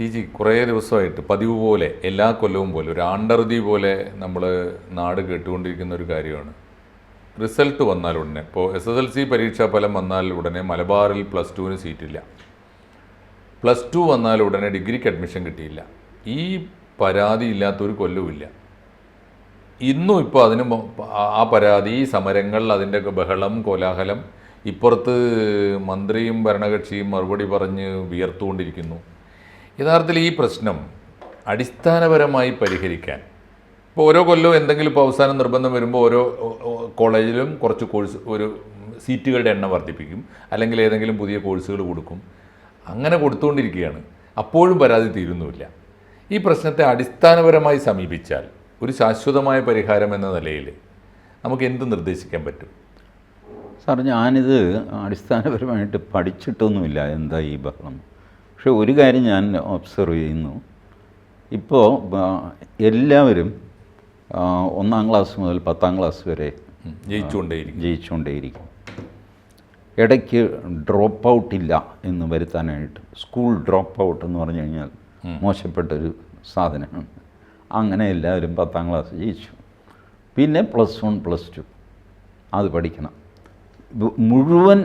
T G കുറേ ദിവസമായിട്ട് പതിവ് പോലെ എല്ലാ കൊല്ലവും പോലെ ഒരു ആണ്ടറുതി പോലെ നമ്മൾ നാട് കേട്ടുകൊണ്ടിരിക്കുന്ന ഒരു കാര്യമാണ്. റിസൾട്ട് വന്നാൽ ഉടനെ ഇപ്പോൾ എസ് എസ് എൽ സി പരീക്ഷാ ഫലം വന്നാൽ ഉടനെ മലബാറിൽ പ്ലസ് ടുവിന് സീറ്റില്ല. പ്ലസ് ടു വന്നാൽ ഉടനെ ഡിഗ്രിക്ക് അഡ്മിഷൻ കിട്ടിയില്ല. ഈ പരാതി ഇല്ലാത്തൊരു കൊല്ലവുമില്ല ഇന്നും ഇപ്പോൾ അതിന് ആ- പരാതി സമരങ്ങൾ അതിന്റെ ബഹളം കോലാഹലം ഇപ്പുറത്ത് മന്ത്രിയും ഭരണകക്ഷിയും മറുപടി പറഞ്ഞ് വിയർത്തുകൊണ്ടിരിക്കുന്നു. യഥാർത്ഥത്തിൽ ഈ പ്രശ്നം അടിസ്ഥാനപരമായി പരിഹരിക്കാൻ. ഇപ്പോൾ ഓരോ കൊല്ലവും എന്തെങ്കിലും ഇപ്പോൾ അവസാനം നിർബന്ധം വരുമ്പോൾ ഓരോ കോളേജിലും കുറച്ച് കോഴ്സ് ഒരു സീറ്റുകളുടെ എണ്ണം വർദ്ധിപ്പിക്കും. അല്ലെങ്കിൽ ഏതെങ്കിലും പുതിയ കോഴ്സുകൾ കൊടുക്കും. അങ്ങനെ കൊടുത്തുകൊണ്ടിരിക്കുകയാണ്. അപ്പോഴും പരാതി തീരുന്നുമില്ല. ഈ പ്രശ്നത്തെ അടിസ്ഥാനപരമായി സമീപിച്ചാൽ ഒരു ശാശ്വതമായ പരിഹാരം എന്ന നിലയിൽ നമുക്ക് എന്ത് നിർദ്ദേശിക്കാൻ പറ്റും? സാർ ഞാനിത് അടിസ്ഥാനപരമായിട്ട് പഠിച്ചിട്ടൊന്നുമില്ല. എന്താ ഈ ബഹളം? പക്ഷെ ഒരു കാര്യം ഞാൻ ഒബ്സർവ് ചെയ്യുന്നു. ഇപ്പോൾ എല്ലാവരും ഒന്നാം ക്ലാസ് മുതൽ പത്താം ക്ലാസ് വരെ. ജയിച്ചുകൊണ്ടേയിരിക്കും. ജയിച്ചുകൊണ്ടേയിരിക്കും. ഇടയ്ക്ക് ഡ്രോപ്പ് ഔട്ട് ഇല്ല എന്ന് വരുത്താനായിട്ട് സ്കൂൾ ഡ്രോപ്പ് ഔട്ട് എന്ന് പറഞ്ഞു കഴിഞ്ഞാൽ മോശപ്പെട്ടൊരു സാധനമാണ്. അങ്ങനെ എല്ലാവരും പത്താം ക്ലാസ് ജയിച്ചു. പിന്നെ പ്ലസ് വൺ പ്ലസ് ടു അത് പഠിക്കണം. മുഴുവൻ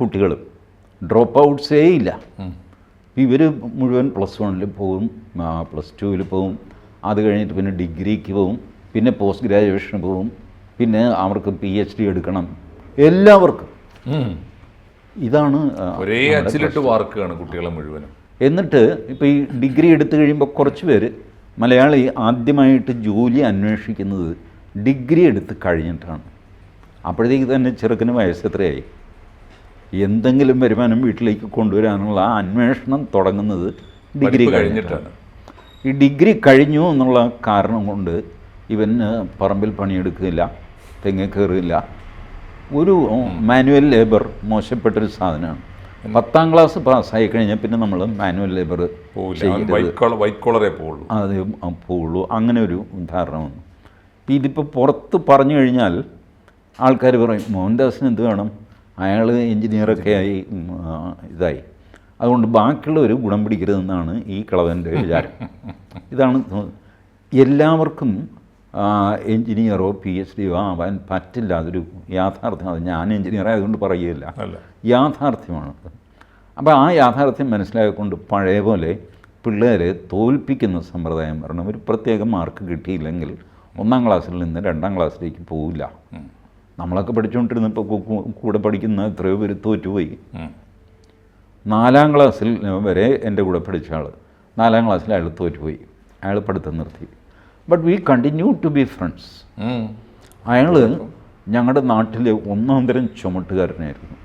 കുട്ടികളും ഡ്രോപ്പ് ഔട്ട്സേ ഇല്ല. ഇവർ മുഴുവൻ പ്ലസ് വണ്ണിൽ പോകും പ്ലസ് ടുവിൽ പോകും അത് കഴിഞ്ഞിട്ട് പിന്നെ ഡിഗ്രിക്ക് പോകും പിന്നെ പോസ്റ്റ് ഗ്രാജുവേഷന് പോകും പിന്നെ അവർക്ക് പി എച്ച് ഡി എടുക്കണം. എല്ലാവർക്കും. ഇതാണ് ഒരേ അച്ചിലിട്ട് വാർക്കുകയാണ് കുട്ടികളെ മുഴുവനും. എന്നിട്ട് ഇപ്പോൾ ഈ ഡിഗ്രി എടുത്തു കഴിയുമ്പോൾ കുറച്ച് പേര് മലയാളി ആദ്യമായിട്ട് ജോലി അന്വേഷിക്കുന്നത് ഡിഗ്രി എടുത്ത് കഴിഞ്ഞിട്ടാണ്. അപ്പോഴത്തേക്ക് തന്നെ ചെറുക്കന് വയസ്സ് എത്രയായി? എന്തെങ്കിലും വരുമാനം വീട്ടിലേക്ക് കൊണ്ടുവരാനുള്ള ആ അന്വേഷണം തുടങ്ങുന്നത് ഡിഗ്രി കഴിഞ്ഞിട്ടാണ്. ഈ ഡിഗ്രി കഴിഞ്ഞു എന്നുള്ള കാരണം കൊണ്ട് ഇവന് പറമ്പിൽ പണിയെടുക്കില്ല തെങ്ങ് കയറില്ല. ഒരു മാനുവൽ ലേബർ മോശപ്പെട്ടൊരു സാധനമാണ്. പത്താം ക്ലാസ് പാസ്സായി കഴിഞ്ഞാൽ പിന്നെ നമ്മൾ മാനുവൽ ലേബർ വൈറ്റ് കോളറേ പോവുള്ളൂ. അത് പോവുള്ളൂ. അങ്ങനെ ഒരു ധാരണ വന്നു. ഇപ്പം ഇതിപ്പോൾ പുറത്ത് പറഞ്ഞു കഴിഞ്ഞാൽ ആൾക്കാർ പറയും മോഹൻദാസിന് എന്ത് വേണം? അയാൾ എൻജിനീയറൊക്കെ ആയി ഇതായി. അതുകൊണ്ട് ബാക്കിയുള്ളവർ ഗുണം പിടിക്കരുതെന്നാണ് ഈ കളവന്റെ വിചാരം. ഇതാണ് എല്ലാവർക്കും എഞ്ചിനീയറോ പി എച്ച് ഡിയോ ആവാൻ പറ്റില്ല അതൊരു യാഥാർത്ഥ്യം. അത് ഞാൻ എഞ്ചിനീയർ ആയതുകൊണ്ട് പറയുകയില്ല. യാഥാർത്ഥ്യമാണ് അപ്പോൾ ആ യാഥാർത്ഥ്യം മനസ്സിലാക്കിക്കൊണ്ട് പഴയ പോലെ പിള്ളേരെ തോൽപ്പിക്കുന്ന സമ്പ്രദായം വരണം ഒരു പ്രത്യേക മാർക്ക് കിട്ടിയില്ലെങ്കിൽ ഒന്നാം ക്ലാസ്സിൽ നിന്ന് രണ്ടാം ക്ലാസ്സിലേക്ക് പോവില്ല. നമ്മളൊക്കെ പഠിച്ചുകൊണ്ടിരുന്നപ്പോൾ കൂടെ പഠിക്കുന്ന എത്രയോ പേര് തോറ്റുപോയി. നാലാം ക്ലാസ്സിൽ വരെ എന്റെ കൂടെ പഠിച്ച ആൾ നാലാം ക്ലാസ്സിൽ അയാൾ തോറ്റുപോയി. അയാൾ പഠിത്തം നിർത്തി. But we continue to be friends അയാൾ ഞങ്ങളുടെ നാട്ടിലെ ഒന്നാം തരം ചുമട്ടുകാരനായിരുന്നു.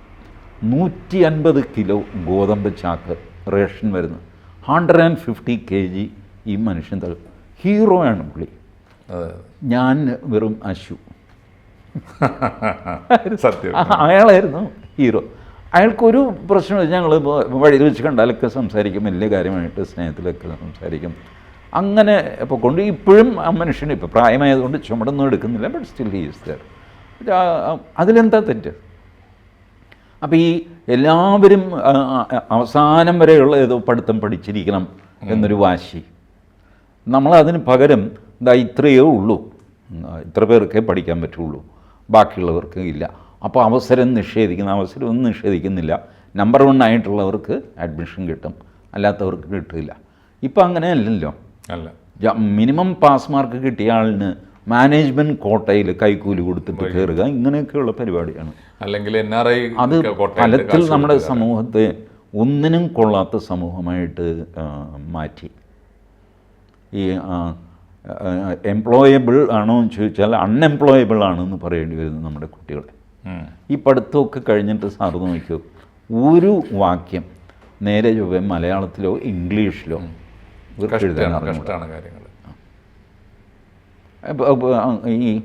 നൂറ്റി അൻപത് കിലോ ഗോതമ്പ് ചാക്ക് റേഷൻ വരുന്നു. Hundred and fifty K G ഈ മനുഷ്യൻ തരും ഹീറോ ആണ് പുള്ളി. ഞാൻ വെറും അശു സത്യം. അയാളായിരുന്നു ഹീറോ. അയാൾക്കൊരു പ്രശ്നം ഞങ്ങൾ വഴിയിൽ വെച്ച് കണ്ടാലൊക്കെ സംസാരിക്കും. വലിയ കാര്യമായിട്ട് സ്നേഹത്തിലൊക്കെ സംസാരിക്കും. അങ്ങനെ ഇപ്പോൾ കൊണ്ട് ഇപ്പോഴും ആ മനുഷ്യന് ഇപ്പോൾ പ്രായമായതുകൊണ്ട് ചുമടൊന്നും എടുക്കുന്നില്ല. ബട്ട് സ്റ്റിൽ ഹീസ് ദർ അതിലെന്താ തെറ്റ്? അപ്പോൾ ഈ എല്ലാവരും അവസാനം വരെയുള്ള ഏതോ പഠിത്തം പഠിച്ചിരിക്കണം എന്നൊരു വാശി. നമ്മളതിന് പകരം ഇതാ ഇത്രയേ ഉള്ളൂ. ഇത്ര പേർക്കേ പഠിക്കാൻ പറ്റുള്ളൂ. ബാക്കിയുള്ളവർക്ക് ഇല്ല. അപ്പോൾ അവസരം നിഷേധിക്കുന്ന അവസരമൊന്നും നിഷേധിക്കുന്നില്ല. നമ്പർ വൺ ആയിട്ടുള്ളവർക്ക് അഡ്മിഷൻ കിട്ടും. അല്ലാത്തവർക്ക് കിട്ടില്ല. ഇപ്പം അങ്ങനെയല്ലല്ലോ അല്ല. മിനിമം പാസ് മാർക്ക് കിട്ടിയ ആളിന് മാനേജ്മെന്റ് കോട്ടയിൽ കൈക്കൂലി കൊടുത്തിട്ട് കയറുക ഇങ്ങനെയൊക്കെയുള്ള പരിപാടിയാണ്. അല്ലെങ്കിൽ എൻ ആർ ഐ അത് ഫലത്തിൽ നമ്മുടെ സമൂഹത്തെ ഒന്നിനും കൊള്ളാത്ത സമൂഹമായിട്ട് മാറ്റി. ഈ എംപ്ലോയബിൾ ആണോ എന്ന് ചോദിച്ചാൽ അൺഎംപ്ലോയബിൾ ആണെന്ന് പറയേണ്ടി വരുന്നു നമ്മുടെ കുട്ടികളെ ഈ പഠിത്തമൊക്കെ കഴിഞ്ഞിട്ട് സാറ് നോക്കിയോ? ഒരു വാക്യം നേരെ ചൊവ്വേ മലയാളത്തിലോ ഇംഗ്ലീഷിലോ കഷ്ടമാണ് കാര്യങ്ങൾ ഈ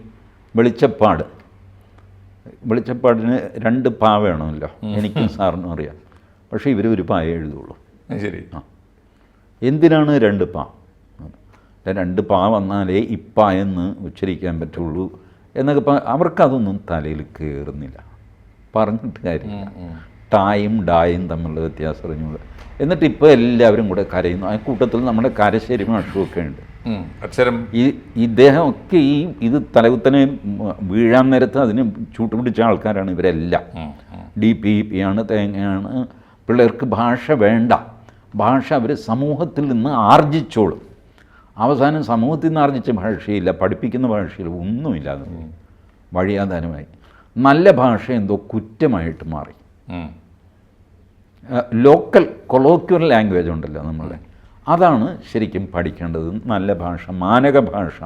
വെളിച്ചപ്പാട്. വെളിച്ചപ്പാടിന് രണ്ട് പാ വേണമല്ലോ. എനിക്കും സാറിനും അറിയാം. പക്ഷേ ഇവർ ഒരു പായേ എഴുതുള്ളൂ. ശരി. ആ. എന്തിനാണ് രണ്ട് പാ? രണ്ട് പാ വന്നാലേ ഇപ്പ എന്ന് ഉച്ചരിക്കാൻ പറ്റുള്ളൂ എന്നൊക്കെ അവർക്കതൊന്നും തലയിൽ കയറുന്നില്ല പറഞ്ഞിട്ട് കാര്യമില്ല. ടായും ഡായും തമ്മിലുള്ള വ്യത്യാസം അറിഞ്ഞുകൂടെ. എന്നിട്ട് ഇപ്പോൾ എല്ലാവരും കൂടെ കരയുന്നു. ആ കൂട്ടത്തിൽ നമ്മുടെ കരശ്ശേരി മാഷുമൊക്കെ ഉണ്ട്. അക്ഷരം. ഈ ഇദ്ദേഹമൊക്കെ ഈ ഇത് തലകുത്തനെ വീഴാൻ നേരത്ത് അതിന് ചൂട്ടുപിടിച്ച ആൾക്കാരാണ് ഇവരെല്ലാം. ഡി പി പി ആണ് തേങ്ങയാണ്. പിള്ളേർക്ക് ഭാഷ വേണ്ട. ഭാഷ അവർ സമൂഹത്തിൽ നിന്ന് ആർജിച്ചോളും. അവസാനം സമൂഹത്തിൽ നിന്ന് ആർജിച്ച ഭാഷയില്ല പഠിപ്പിക്കുന്ന ഭാഷയില്ല ഒന്നുമില്ല വഴിയാധാനമായി വഴിയാധാരമായി. നല്ല ഭാഷ എന്തോ കുറ്റമായിട്ട് മാറി. ലോക്കൽ കൊളോക്യുവൽ ലാംഗ്വേജ് ഉണ്ടല്ലോ നമ്മളുടെ. അതാണ് ശരിക്കും പഠിക്കേണ്ടത്. നല്ല ഭാഷ മാനക ഭാഷ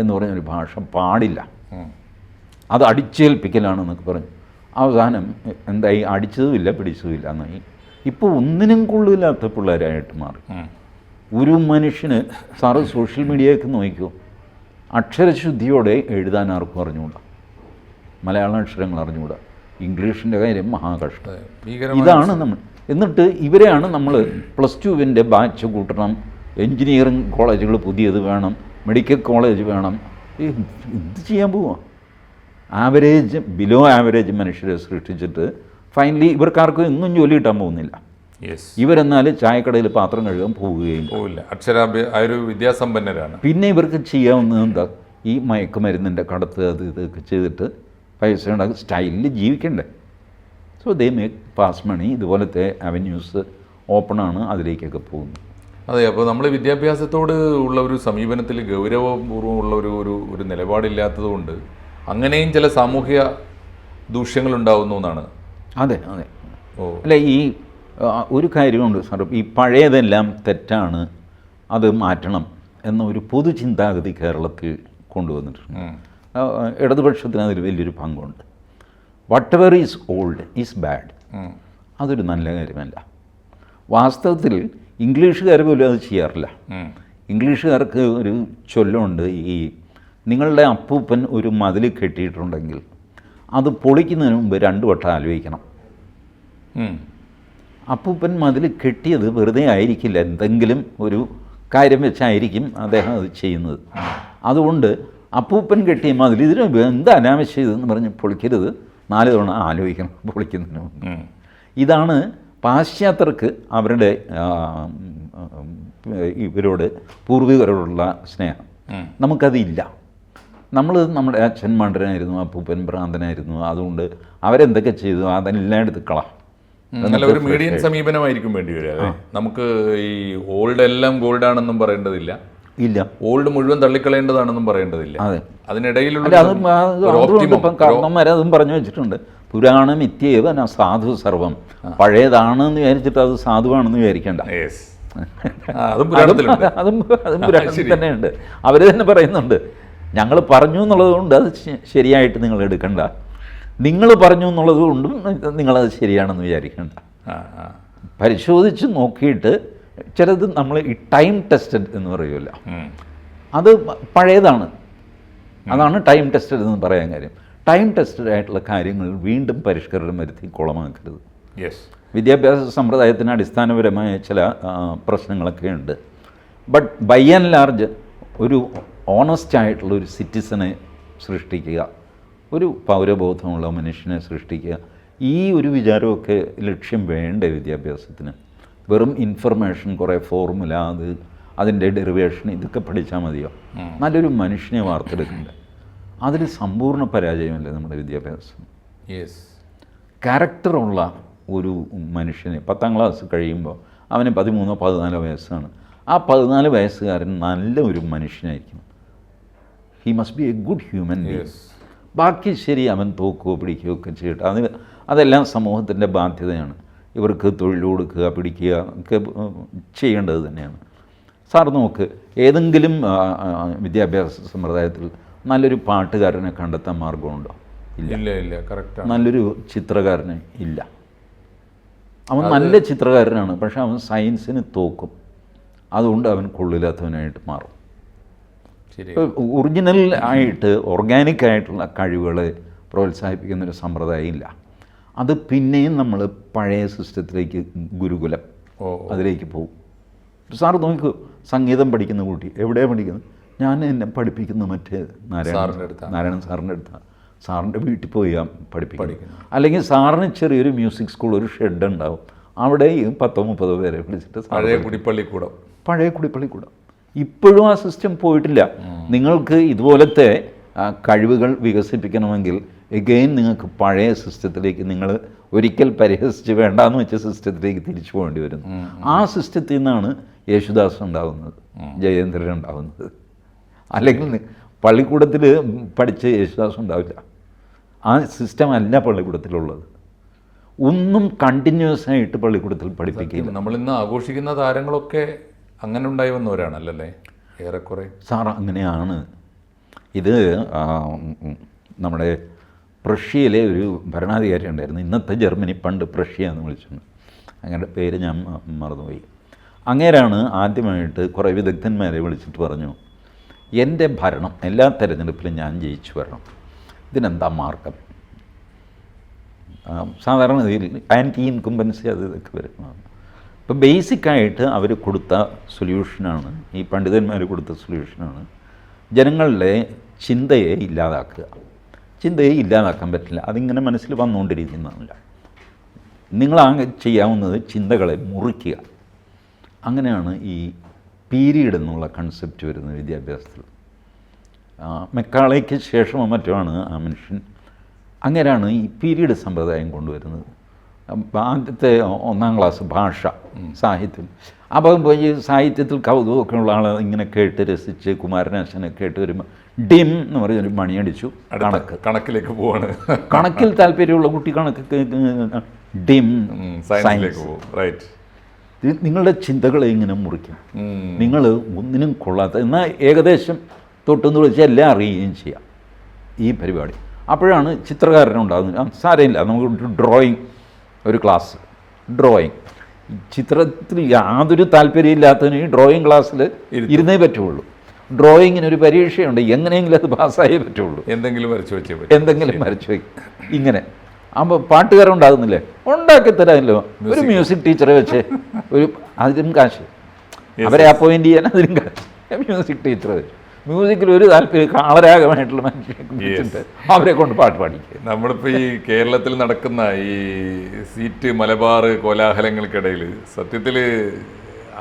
എന്ന് പറഞ്ഞൊരു ഭാഷ പാടില്ല. അത് അടിച്ചേൽപ്പിക്കലാണെന്നൊക്കെ പറഞ്ഞു. അവസാനം എന്തായി? അടിച്ചതുമില്ല പിടിച്ചതുമില്ല എന്നായി. ഇപ്പോൾ ഒന്നിനും കൊള്ളില്ലാത്ത പിള്ളേരായിട്ട് മാറി. ഒരു മനുഷ്യന് സാറ് സോഷ്യൽ മീഡിയയൊക്കെ നോക്കിക്കോ. അക്ഷരശുദ്ധിയോടെ എഴുതാൻ ആർക്കും അറിഞ്ഞുകൂടാ. മലയാള അക്ഷരങ്ങൾ അറിഞ്ഞുകൂടാ. ഇംഗ്ലീഷിന്റെ കാര്യം മഹാകഷ്ടം. ഇതാണ് നമ്മൾ. എന്നിട്ട് ഇവരെയാണ് നമ്മൾ പ്ലസ് ടുവിന്റെ ബാച്ച് കൂട്ടണം. എൻജിനീയറിംഗ് കോളേജുകൾ പുതിയത് വേണം. മെഡിക്കൽ കോളേജ് വേണം. എന്ത് ഇത് ചെയ്യാൻ പോവാ? ആവറേജ് ബിലോ ആവറേജ് മനുഷ്യരെ സൃഷ്ടിച്ചിട്ട് ഫൈനലി ഇവർക്കാർക്കും എങ്ങും ജോലി കിട്ടാൻ പോകുന്നില്ല. ഇവരെന്നാൽ ചായക്കടയിൽ പാത്രം കഴുകാൻ പോവുകയും പോവില്ല. അക്ഷരാഭ്യ ആ ഒരു വിദ്യാസമ്പന്നരാണ്. പിന്നെ ഇവർക്ക് ചെയ്യാവുന്നത് എന്താ? ഈ മയക്കുമരുന്നിന്റെ കടത്ത് അത് ഇതൊക്കെ ചെയ്തിട്ട് പൈസ ഉണ്ടാക്കി സ്റ്റൈലിൽ ജീവിക്കണ്ടേ? So they make fast money ഇതുപോലത്തെ അവന്യൂസ് ഓപ്പണാണ് അതിലേക്കൊക്കെ പോകുന്നത്. അതെ അപ്പോൾ നമ്മൾ വിദ്യാഭ്യാസത്തോട് ഉള്ള ഒരു സമീപനത്തിൽ ഗൗരവപൂർവം ഉള്ള ഒരു ഒരു ഒരു നിലപാടില്ലാത്തതുകൊണ്ട് അങ്ങനെയും ചില സാമൂഹ്യ ദൂഷ്യങ്ങൾ ഉണ്ടാവുന്നു എന്നാണ്. അതെ അതെ. ഓ. അല്ല ഈ ഒരു കാര്യമുണ്ട് സാർ. ഈ പഴയതെല്ലാം തെറ്റാണ് അത് മാറ്റണം എന്ന ഒരു പൊതു ചിന്താഗതി കേരളത്തിൽ കൊണ്ടുവന്നിട്ടുണ്ട്. ഇടതുപക്ഷത്തിന് അതിൽ വലിയൊരു പങ്കുണ്ട്. Whatever is old is bad അതൊരു നല്ല കാര്യമല്ല. വാസ്തവത്തിൽ ഇംഗ്ലീഷുകാർ പോലും അത് ചെയ്യാറില്ല. ഇംഗ്ലീഷുകാർക്ക് ഒരു ചൊല്ലുണ്ട് ഈ നിങ്ങളുടെ അപ്പൂപ്പൻ ഒരു മതിൽ കെട്ടിയിട്ടുണ്ടെങ്കിൽ അത് പൊളിക്കുന്നതിന് മുമ്പ് രണ്ടു വട്ടം ആലോചിക്കണം. അപ്പൂപ്പൻ മതിൽ കെട്ടിയത് വെറുതെ ആയിരിക്കില്ല. എന്തെങ്കിലും ഒരു കാര്യം വെച്ചായിരിക്കും അദ്ദേഹം അത് ചെയ്യുന്നത്. അതുകൊണ്ട് അപ്പൂപ്പൻ കെട്ടിയ മതിൽ ഇതിന് എന്ത് അനാവശ്യം ഇതെന്ന് പറഞ്ഞ് പൊളിക്കരുത്. നാല് തവണ ആലോചിക്കണം പൊളിക്കുന്നതിന് മുമ്പ്. ഇതാണ് പാശ്ചാത്യർക്ക് അവരുടെ ഇവരോട് പൂർവികരോടുള്ള സ്നേഹം. നമുക്കതില്ല. നമ്മൾ നമ്മുടെ അച്ഛൻ മണ്ടനായിരുന്നു അപ്പൂപ്പൻ ഭ്രാന്തനായിരുന്നു. അതുകൊണ്ട് അവരെന്തൊക്കെ ചെയ്തു? അതെല്ലാം എടുത്ത് കളാം. നല്ല ഒരു മീഡിയൻ സമീപനമായിരിക്കും വേണ്ടി വരിക. അതെ നമുക്ക് ഈ ഓൾഡ് എല്ലാം ഗോൾഡ് ആണെന്നും പറയേണ്ടതില്ല. ഇല്ല. ഓൾഡ് മുഴുവൻ തള്ളിക്കളയേണ്ടതാണെന്നും പറയേണ്ടതില്ല. അതെ. അതിനിടയിലുള്ള അല്ല അതും പറഞ്ഞു വെച്ചിട്ടുണ്ട്. പുരാണം ഇത്യേവന സാധു സർവം. പഴയതാണെന്ന് വിചാരിച്ചിട്ട് അത് സാധുവാണെന്ന് വിചാരിക്കേണ്ട. അതും പുരാണത്തിലുണ്ട്. അതും അതും പുരാണത്തിൽ. തന്നെയുണ്ട്. അവർ തന്നെ പറയുന്നുണ്ട്. ഞങ്ങൾ പറഞ്ഞു എന്നുള്ളത് കൊണ്ട് അത് ശരിയായിട്ട് നിങ്ങൾ എടുക്കണ്ട. നിങ്ങൾ പറഞ്ഞു എന്നുള്ളത് കൊണ്ടും നിങ്ങളത് ശരിയാണെന്ന് വിചാരിക്കണ്ട. പരിശോധിച്ച് നോക്കിയിട്ട് ചിലത് നമ്മൾ ഈ ടൈം ടെസ്റ്റഡ് എന്ന് പറയുമല്ലോ. അത് പഴയതാണ്. അതാണ് ടൈം ടെസ്റ്റഡ് എന്ന് പറയാൻ കാര്യം. ടൈം ടെസ്റ്റഡ് ആയിട്ടുള്ള കാര്യങ്ങൾ വീണ്ടും പരിഷ്കരണം വരുത്തി കുളമാക്കരുത്. യെസ് വിദ്യാഭ്യാസ സമ്പ്രദായത്തിന് അടിസ്ഥാനപരമായ ചില പ്രശ്നങ്ങളൊക്കെ ഉണ്ട്. ബട്ട് ബൈ ആൻഡ് ലാർജ് ഒരു ഓണസ്റ്റ് ആയിട്ടുള്ള ഒരു സിറ്റിസനെ സൃഷ്ടിക്കുക ഒരു പൗരബോധമുള്ള മനുഷ്യനെ സൃഷ്ടിക്കുക ഈ ഒരു വിചാരമൊക്കെ ലക്ഷ്യം വേണ്ടേ വിദ്യാഭ്യാസത്തിന്? വെറും ഇൻഫർമേഷൻ കുറേ ഫോർമുല അത് അതിന്റെ ഡെറിവേഷൻ ഇതൊക്കെ പഠിച്ചാൽ മതിയോ? നല്ലൊരു മനുഷ്യനെ വാർത്തെടുക്കണ്ടേ? അതിൽ സമ്പൂർണ പരാജയമല്ലേ നമ്മുടെ വിദ്യാഭ്യാസം? യെസ് ക്യാരക്ടറുള്ള ഒരു മനുഷ്യനെ പത്താം ക്ലാസ് കഴിയുമ്പോൾ അവന് പതിമൂന്നോ പതിനാലോ വയസ്സാണ്. ആ പതിനാല് വയസ്സുകാരൻ നല്ല ഒരു മനുഷ്യനായിരിക്കും he must be a good human being. ബാക്കി ശരി അവൻ തോക്കുകയോ പിടിക്കുകയോ ഒക്കെ ചെയ്യട്ടെ. അത് അതെല്ലാം സമൂഹത്തിന്റെ ബാധ്യതയാണ്. ഇവർക്ക് തൊഴിൽ കൊടുക്കുക പിടിക്കുക ഒക്കെ ചെയ്യേണ്ടത് തന്നെയാണ്. സാർ നോക്ക് ഏതെങ്കിലും വിദ്യാഭ്യാസ സമ്പ്രദായത്തിൽ നല്ലൊരു പാട്ടുകാരനെ കണ്ടെത്താൻ മാർഗമുണ്ടോ ഇല്ല. ഇല്ല ഇല്ല. കറക്റ്റാണ് നല്ലൊരു ചിത്രകാരന് ഇല്ല. അവൻ നല്ല ചിത്രകാരനാണ് പക്ഷെ അവൻ സയൻസിന് തോക്കും. അതുകൊണ്ട് അവൻ കൊള്ളില്ലാത്തവനായിട്ട് മാറും. ഒറിജിനൽ ആയിട്ട് ഓർഗാനിക് ആയിട്ടുള്ള കഴിവുകൾ പ്രോത്സാഹിപ്പിക്കുന്നൊരു സമ്പ്രദായം ഇല്ല അത് പിന്നെയും നമ്മൾ പഴയ സിസ്റ്റത്തിലേക്ക് ഗുരുകുലം അതിലേക്ക് പോകും. സാർ നോക്കൂ സംഗീതം പഠിക്കുന്ന കുട്ടി എവിടെയാണ് പഠിക്കുന്നത്? ഞാൻ എന്നെ പഠിപ്പിക്കുന്ന മറ്റേ നാരായണ. നാരായണൻ സാറിന്റെ അടുത്താണ് സാറിന്റെ വീട്ടിൽ പോയി പഠിപ്പിക്കും അല്ലെങ്കിൽ സാറിന് ചെറിയൊരു മ്യൂസിക് സ്കൂൾ ഒരു ഷെഡ് ഉണ്ടാവും അവിടെ പത്തോ മുപ്പതോ പേരെ വിളിച്ചിട്ട് പഴയ കുടിപ്പള്ളിക്കൂടം. പഴയ കുടിപ്പള്ളിക്കൂടം. ഇപ്പോഴും ആ സിസ്റ്റം പോയിട്ടില്ല. നിങ്ങൾക്ക് ഇതുപോലത്തെ കഴിവുകൾ വികസിപ്പിക്കണമെങ്കിൽ എഗെയിൻ നിങ്ങൾക്ക് പഴയ സിസ്റ്റത്തിലേക്ക് നിങ്ങൾ ഒരിക്കൽ പരിഹസിച്ച് വേണ്ടാന്ന് വെച്ച സിസ്റ്റത്തിലേക്ക് തിരിച്ചു പോകേണ്ടി വരുന്നു. ആ സിസ്റ്റത്തിൽ നിന്നാണ് യേശുദാസ് ഉണ്ടാകുന്നത് ജയേന്ദ്രൻ ഉണ്ടാകുന്നത്. അല്ലെങ്കിൽ പള്ളിക്കൂടത്തിൽ പഠിച്ച യേശുദാസ് ഉണ്ടാവില്ല. ആ സിസ്റ്റം അല്ല പള്ളിക്കൂടത്തിലുള്ളത്. ഒന്നും കണ്ടിന്യൂസ് ആയിട്ട് പള്ളിക്കൂടത്തിൽ പഠിപ്പിക്കില്ല. നമ്മൾ ഇന്ന് ആഘോഷിക്കുന്ന താരങ്ങളൊക്കെ അങ്ങനെ ഉണ്ടായി വന്നവരാണല്ലേ ഏറെക്കുറെ. സാർ അങ്ങനെയാണ്. ഇത് നമ്മുടെ പ്രഷ്യയിലെ ഒരു ഭരണാധികാരി ഉണ്ടായിരുന്നു. ഇന്നത്തെ ജർമ്മനി പണ്ട് പ്രഷ്യ എന്ന് വിളിച്ചിട്ടുണ്ട് അങ്ങനെ പേര് ഞാൻ മറന്നുപോയി. അങ്ങേരാണ് ആദ്യമായിട്ട് കുറേ വിദഗ്ധന്മാരെ വിളിച്ചിട്ട് പറഞ്ഞു എന്റെ ഭരണം എല്ലാ തെരഞ്ഞെടുപ്പിലും ഞാൻ ജയിച്ചു വരണം. ഇതിനെന്താ മാർഗം? സാധാരണ ഇതിൽ ആന്റി ഇൻകുംബൻസി അത് ഇതൊക്കെ വരും ഇപ്പോൾ ബേസിക്കായിട്ട് അവർ കൊടുത്ത സൊല്യൂഷനാണ് ഈ പണ്ഡിതന്മാർ കൊടുത്ത സൊല്യൂഷനാണ് ജനങ്ങളുടെ ചിന്തയെ ഇല്ലാതാക്കുക. ചിന്തയെ ഇല്ലാതാക്കാൻ പറ്റില്ല. അതിങ്ങനെ മനസ്സിൽ വന്നുകൊണ്ടിരിക്കുന്നതല്ല. നിങ്ങളാകെ ചെയ്യാവുന്നത് ചിന്തകളെ മുറിക്കുക. അങ്ങനെയാണ് ഈ പീരീഡ് എന്നുള്ള കൺസെപ്റ്റ് വരുന്നത് വിദ്യാഭ്യാസത്തിൽ. മെക്കാളയ്ക്ക് ശേഷമോ മറ്റോ ആണ് ആ മനുഷ്യൻ. അങ്ങനെയാണ് ഈ പീരീഡ് സമ്പ്രദായം കൊണ്ടുവരുന്നത്. ആദ്യത്തെ ഒന്നാം ക്ലാസ് ഭാഷ സാഹിത്യം. അപ്പം പോയി സാഹിത്യത്തിൽ കൗതുകമൊക്കെ ഉള്ള ആൾ ഇങ്ങനെ കേട്ട് രസിച്ച് കുമാരനാശനെ കേട്ട് വരുമ്പോൾ ഡിം എന്ന് പറഞ്ഞൊരു മണിയടിച്ചു കണക്ക്. കണക്കിലേക്ക് പോവാണ്. കണക്കിൽ താല്പര്യമുള്ള കുട്ടി കണക്ക് ഡിം സയൻസിലേക്ക് പോകും. റൈറ്റ് നിങ്ങളുടെ ചിന്തകളെ ഇങ്ങനെ മുറിക്കും. നിങ്ങൾ ഒന്നിനും കൊള്ളാത്ത എന്നാൽ ഏകദേശം തൊട്ടെന്ന് വിളിച്ചാൽ എല്ലാം അറിയുകയും ചെയ്യാം ഈ പരിപാടി. അപ്പോഴാണ് ചിത്രകാരനുണ്ടാകുന്നത് സാരമില്ല നമുക്ക് ഡ്രോയിങ് ഒരു ക്ലാസ് ഡ്രോയിങ് ചിത്രത്തിൽ യാതൊരു താല്പര്യമില്ലാത്തതിന് ഈ ഡ്രോയിങ് ക്ലാസ്സിൽ ഇരുന്നേ പറ്റുള്ളൂ. ഡ്രോയിങ്ങിന് ഒരു പരീക്ഷയുണ്ട് എങ്ങനെയെങ്കിലും അത് പാസ്സായേ പറ്റുള്ളൂ. എന്തെങ്കിലും വരച്ചു വെച്ചേ എന്തെങ്കിലും വരച്ചു വയ്ക്കും ഇങ്ങനെ. ആകുമ്പോൾ പാട്ടുകാരൻ ഉണ്ടാകുന്നില്ലേ? ഉണ്ടാക്കി തരാമല്ലോ ഒരു മ്യൂസിക് ടീച്ചറെ വെച്ച് ഒരു അതിനും കാശ്. അവരെ അപ്പോയിന്റ് ചെയ്യാൻ അതിനും കാശ്. മ്യൂസിക് ടീച്ചറെ വെച്ച്. മ്യൂസിക്കിൽ ഒരു താല്പര്യം കാളരാഗമായിട്ടുള്ള മനുഷ്യരെ വിളിച്ചിട്ട് അവരെ കൊണ്ട് പാട്ട് പാടിക്കുക. നമ്മളിപ്പോൾ ഈ കേരളത്തിൽ നടക്കുന്ന ഈ സീറ്റ് മലബാർ കോലാഹലങ്ങൾക്കിടയിൽ സത്യത്തിൽ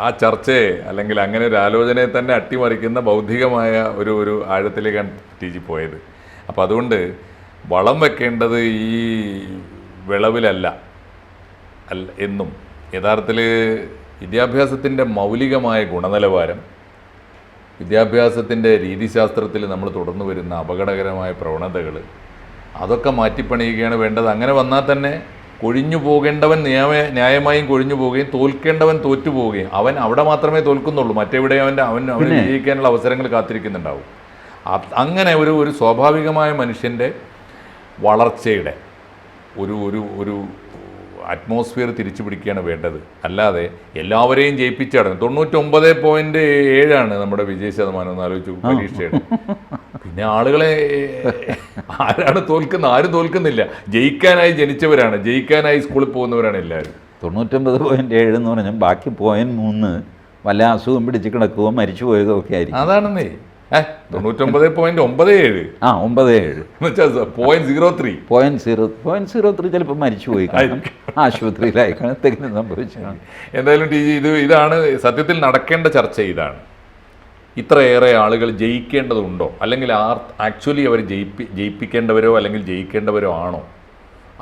ആ ചർച്ചയെ അല്ലെങ്കിൽ അങ്ങനെ ഒരു ആലോചനയെ തന്നെ അട്ടിമറിക്കുന്ന ബൗദ്ധികമായ ഒരു ഒരു ആഴത്തിലേക്കാണ് ടി ജി പോയത്. അപ്പോൾ അതുകൊണ്ട് വളം വെക്കേണ്ടത് ഈ വിളവിലല്ല അല്ല എന്നും. യഥാർത്ഥത്തിൽ വിദ്യാഭ്യാസത്തിന്റെ മൗലികമായ ഗുണനിലവാരം വിദ്യാഭ്യാസത്തിന്റെ രീതിശാസ്ത്രത്തിൽ നമ്മൾ തുടർന്നു വരുന്ന അപകടകരമായ പ്രവണതകൾ അതൊക്കെ മാറ്റിപ്പണിയുകയാണ് വേണ്ടത്. അങ്ങനെ വന്നാൽ തന്നെ കൊഴിഞ്ഞു പോകേണ്ടവൻ നിയമ ന്യായമായും കൊഴിഞ്ഞു പോവുകയും തോൽക്കേണ്ടവൻ തോറ്റു പോവുകയും അവൻ അവിടെ മാത്രമേ തോൽക്കുന്നുള്ളൂ. മറ്റെവിടെ അവന്റെ അവൻ അവന് വിജയിക്കാനുള്ള അവസരങ്ങൾ കാത്തിരിക്കുന്നുണ്ടാവും. അങ്ങനെ ഒരു ഒരു സ്വാഭാവികമായ മനുഷ്യന്റെ വളർച്ചയുടെ ഒരു ഒരു ഒരു അറ്റ്മോസ്ഫിയർ തിരിച്ചു പിടിക്കുകയാണ് വേണ്ടത്. അല്ലാതെ എല്ലാവരെയും ജയിപ്പിച്ചടങ്ങും തൊണ്ണൂറ്റൊമ്പത് പോയിന്റ് ഏഴാണ് നമ്മുടെ വിജയ ശതമാനം എന്ന് ആലോചിച്ചു പരീക്ഷയുടെ പിന്നെ ആളുകളെ ആരാണ് തോൽക്കുന്നത് ആരും തോൽക്കുന്നില്ല. ജയിക്കാനായി ജനിച്ചവരാണ്. ജയിക്കാനായി സ്കൂളിൽ പോകുന്നവരാണ് എല്ലാവരും. തൊണ്ണൂറ്റൊമ്പത് പോയിന്റ് ഏഴ് എന്ന് പറഞ്ഞാൽ ബാക്കി പോയിന്റ് മൂന്ന് വല്ല അസുഖം പിടിച്ച് കിടക്കുകയോ മരിച്ചു പോയതോ ഒക്കെ ആയിരിക്കും. അതാണെന്നേ. ഏ തൊണ്ണൂറ്റൊമ്പത് പോയിന്റ് ഒമ്പത് ഏഴ്. ആ ഒമ്പത് ഏഴ്. Point zero three point zero point zero three ചിലപ്പോൾ മരിച്ചു പോയി കാണും. ആശുപത്രിയിലായി കാണും. എന്തെങ്കിലും സംഭവിച്ചു എന്തായാലും ടി ജി ഇത് ഇതാണ് സത്യത്തിൽ നടക്കേണ്ട ചർച്ച ഇതാണ്. ഇത്രയേറെ ആളുകൾ ജയിക്കേണ്ടതുണ്ടോ? അല്ലെങ്കിൽ ആർ ആക്ച്വലി അവർ ജയിപ്പി ജയിപ്പിക്കേണ്ടവരോ അല്ലെങ്കിൽ ജയിക്കേണ്ടവരോ ആണോ?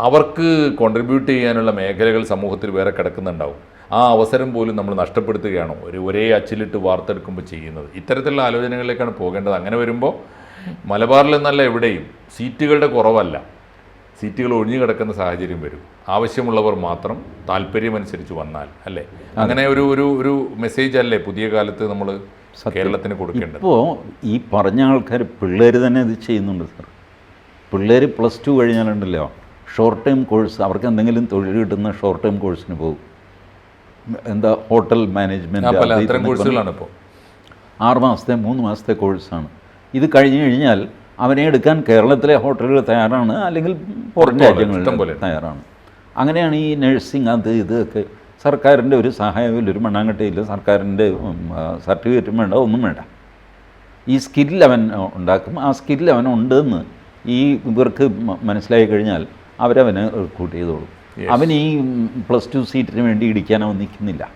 അവർക്ക് കോൺട്രിബ്യൂട്ട് ചെയ്യാനുള്ള മേഖലകൾ സമൂഹത്തിൽ വേറെ കിടക്കുന്നുണ്ടാവും. ആ അവസരം പോലും നമ്മൾ നഷ്ടപ്പെടുത്തുകയാണ്? ഒരു ഒരേ അച്ചിലിട്ട് വാർത്തെടുക്കുമ്പോൾ ചെയ്യുന്നത്. ഇത്തരത്തിലുള്ള ആലോചനകളിലേക്കാണ് പോകേണ്ടത്. അങ്ങനെ വരുമ്പോൾ മലബാറിൽ നിന്നല്ല എവിടെയും സീറ്റുകളുടെ കുറവല്ല. സീറ്റുകൾ ഒഴിഞ്ഞു കിടക്കുന്ന സാഹചര്യം വരും. ആവശ്യമുള്ളവർ മാത്രം താല്പര്യമനുസരിച്ച് വന്നാൽ അല്ലേ? അങ്ങനെ ഒരു ഒരു ഒരു മെസ്സേജ് അല്ലേ പുതിയ കാലത്ത് നമ്മൾ കേരളത്തിന് കൊടുക്കേണ്ടത്? ഇപ്പോൾ ഈ പറഞ്ഞ ആൾക്കാർ പിള്ളേർ തന്നെ ഇത് ചെയ്യുന്നുണ്ട് സാർ. പിള്ളേർ പ്ലസ് ടു കഴിഞ്ഞാലുണ്ടല്ലോ ഷോർട്ട് ടൈം കോഴ്സ് അവർക്ക് എന്തെങ്കിലും തൊഴിൽ കിട്ടുന്ന ഷോർട്ട് ടൈം കോഴ്സിന് പോകും. എന്താ ഹോട്ടൽ മാനേജ്മെന്റ് പല കോഴ്സുകളാണ് ഇപ്പോൾ ആറ് മാസത്തെ മൂന്ന് മാസത്തെ കോഴ്സാണ്. ഇത് കഴിഞ്ഞു കഴിഞ്ഞാൽ അവനെ എടുക്കാൻ കേരളത്തിലെ ഹോട്ടലുകൾ തയ്യാറാണ് അല്ലെങ്കിൽ പുറം രാജ്യങ്ങളിൽ തയ്യാറാണ്. അങ്ങനെയാണ് ഈ നഴ്സിംഗ് അത് ഇതൊക്കെ സർക്കാരിന്റെ ഒരു സഹായമില്ല ഒരു മണ്ണാങ്കട്ടയില്ല സർക്കാരിന്റെ സർട്ടിഫിക്കറ്റും വേണ്ട ഒന്നും വേണ്ട. ഈ സ്കില്ല് അവൻ ഉണ്ടാക്കും. ആ സ്കില്ല് അവൻ ഉണ്ടെന്ന് ഈ ഇവർക്ക് മനസ്സിലായി കഴിഞ്ഞാൽ അവരവനെ റിക്രൂട്ട് ചെയ്തോളും. അവൻ ഈ പ്ലസ് ടു സീറ്റിന് വേണ്ടി ഇടിക്കാൻ അവൻ നിൽക്കുന്നില്ല.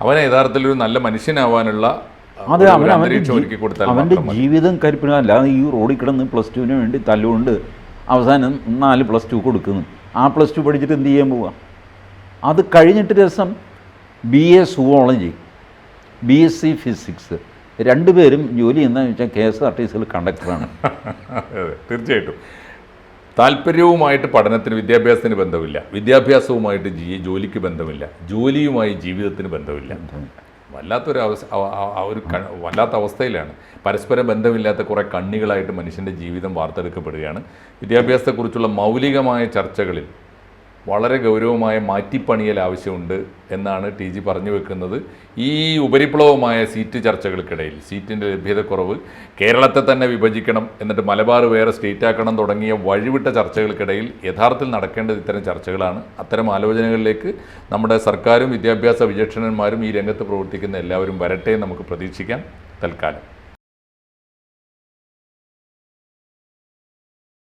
അവൻ യഥാർത്ഥത്തിൽ ഒരു നല്ല മനുഷ്യനാവാനുള്ള അത് അവൻ അവന്റെ അവന്റെ. ജീവിതം കരിപ്പിടുക അല്ലാതെ ഈ റോഡിൽ കിടന്ന് പ്ലസ് ടുവിന് വേണ്ടി തല്ലുകൊണ്ട് അവസാനം നാല് പ്ലസ് ടു കൊടുക്കുന്നു. ആ പ്ലസ് ടു പഠിച്ചിട്ട് എന്ത് ചെയ്യാൻ പോവുക അത് കഴിഞ്ഞിട്ട് രസം B A zoology B S C physics രണ്ടുപേരും ജോലി എന്താണെന്ന് വെച്ചാൽ കെ എസ് ആർ ടി സിയിൽ കണ്ടക്ടറാണ്. തീർച്ചയായിട്ടും. താല്പര്യവുമായിട്ട് പഠനത്തിന് വിദ്യാഭ്യാസത്തിന് ബന്ധമില്ല. വിദ്യാഭ്യാസവുമായിട്ട് ജീ ജോലിക്ക് ബന്ധമില്ല. ജോലിയുമായി ജീവിതത്തിന് ബന്ധമില്ല. വല്ലാത്തൊരു അവസ്ഥ ഒരു വല്ലാത്ത അവസ്ഥയിലാണ്. പരസ്പരം ബന്ധമില്ലാത്ത കുറേ കണ്ണികളായിട്ട് മനുഷ്യന്റെ ജീവിതം വാർത്തെടുക്കപ്പെടുകയാണ്. വിദ്യാഭ്യാസത്തെക്കുറിച്ചുള്ള മൗലികമായ ചർച്ചകളിൽ വളരെ ഗൗരവമായ മാറ്റിപ്പണിയൽ ആവശ്യമുണ്ട് എന്നാണ് ടി ജി പറഞ്ഞു വെക്കുന്നത്. ഈ ഉപരിപ്ലവമായ സീറ്റ് ചർച്ചകൾക്കിടയിൽ സീറ്റിന്റെ ലഭ്യതക്കുറവ് കേരളത്തെ തന്നെ വിഭജിക്കണം എന്നിട്ട് മലബാർ വേറെ സ്റ്റേറ്റ് ആക്കണം തുടങ്ങിയ വഴിവിട്ട ചർച്ചകൾക്കിടയിൽ യഥാർത്ഥത്തിൽ നടക്കേണ്ടത് ഇത്തരം ചർച്ചകളാണ്. അത്തരം ആലോചനകളിലേക്ക് നമ്മുടെ സർക്കാരും വിദ്യാഭ്യാസ വിചക്ഷണന്മാരും ഈ രംഗത്ത് പ്രവർത്തിക്കുന്ന എല്ലാവരും വരട്ടെ നമുക്ക് പ്രതീക്ഷിക്കാം. തൽക്കാലം.